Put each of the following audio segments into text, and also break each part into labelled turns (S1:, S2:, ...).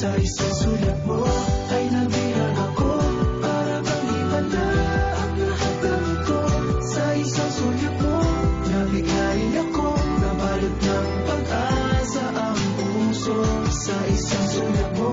S1: Sa isang sulat mo ay nabihag ako Para bang iba na ang lahat ng Sa isang sulat mo Nabigayin ako Nabalot ng pag-asa. Ang puso Sa isang sulat mo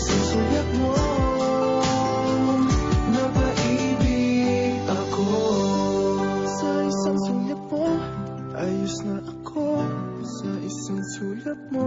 S1: Isusulat mo na ako. Sa isang sulat mo, ayos na ako. Sa isang sulat mo.